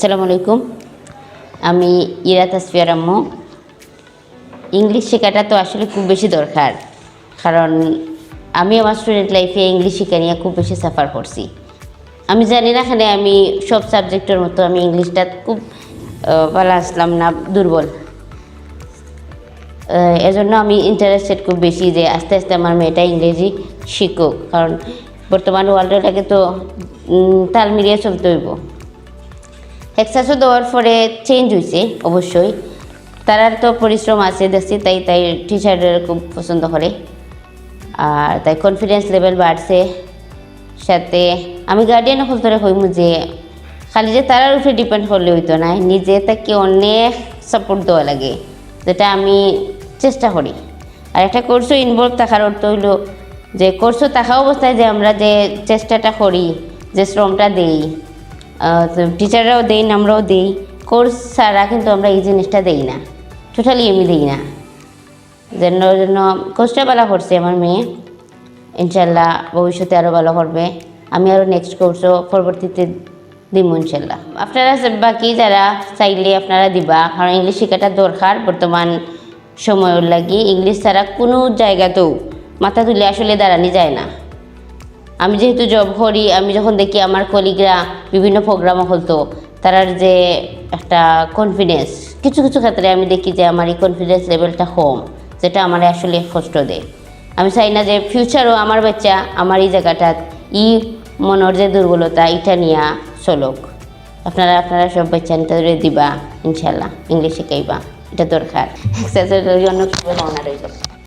আসসালামু আলাইকুম। আমি ইরা তাসফিয়ার আম্মু। ইংলিশ শেখাটা তো আসলে খুব বেশি দরকার। কারণ আমি আমার স্টুডেন্ট লাইফে ইংলিশ শেখা নিয়ে খুব বেশি সাফার করছি। আমি জানি না এখানে আমি সব সাবজেক্টের মতো আমি ইংলিশটা খুব ভালো আসলাম না, দুর্বল। এজন্য আমি ইন্টারেস্টেড খুব বেশি যে আস্তে আস্তে আমার মেয়েটা ইংরেজি শিখুক। কারণ বর্তমান ওয়ার্ল্ডটাকে তো তাল মিলিয়ে চলতে হইব। হেক্সাসও দেওয়ার পরে চেঞ্জ হয়েছে অবশ্যই। তারার তো পরিশ্রম আছে, দেখছি, তাই তাই টিচারদের খুব পছন্দ করে। আর তাই কনফিডেন্স লেভেল বাড়ছে। সাথে আমি গার্ডিয়ান হল ধরে হইমু যে, খালি যে তারার উপরে ডিপেন্ড করলে হইতো না, নিজে তাকে অনেক সাপোর্ট দেওয়া লাগে, যেটা আমি চেষ্টা করি। আর একটা কোর্সও ইনভলভ থাকার অর্থ হইল যে কোর্সও থাকা অবস্থায় যে আমরা যে চেষ্টাটা করি, যে শ্রমটা দেই টিচাররাও দেই আমরাও দেই। কোর্স ছাড়া কিন্তু আমরা এই জিনিসটা দেই না। টোটালি আমি দিই না। জন্য জন্য কোর্সটা ভালো করছে আমার মেয়ে। ইনশাল্লাহ ভবিষ্যতে আরও ভালো করবে। আমি আরও নেক্সট কোর্সও পরবর্তীতে দিব ইনশাল্লাহ। আপনারা বাকি যারা চাইলে আপনারা দিবা। কারণ ইংলিশ শেখাটা দরকার বর্তমান সময়ের লাগি। ইংলিশ ছাড়া কোনো জায়গাতেও মাথা তুলে আসলে দাঁড়ানি যায় না। আমি যেহেতু জব করি, আমি যখন দেখি আমার কলিগরা বিভিন্ন প্রোগ্রামও হতো, তারার যে একটা কনফিডেন্স কিছু কিছু ক্ষেত্রে আমি দেখি যে আমার এই কনফিডেন্স লেভেলটা কম, যেটা আমার আসলে কষ্ট দেয়। আমি চাই না যে ফিউচারও আমার বাচ্চা আমার এই জায়গাটা, ই মনের যে দুর্বলতা, এটা নিয়ে চলুক। আপনারা আপনারা সব বাচ্চা নিতে দিবা ইনশাল্লাহ ইংলিশ শিখাইবা, এটা দরকার। এক্সারসাইজের জন্য ভাবনা রইল।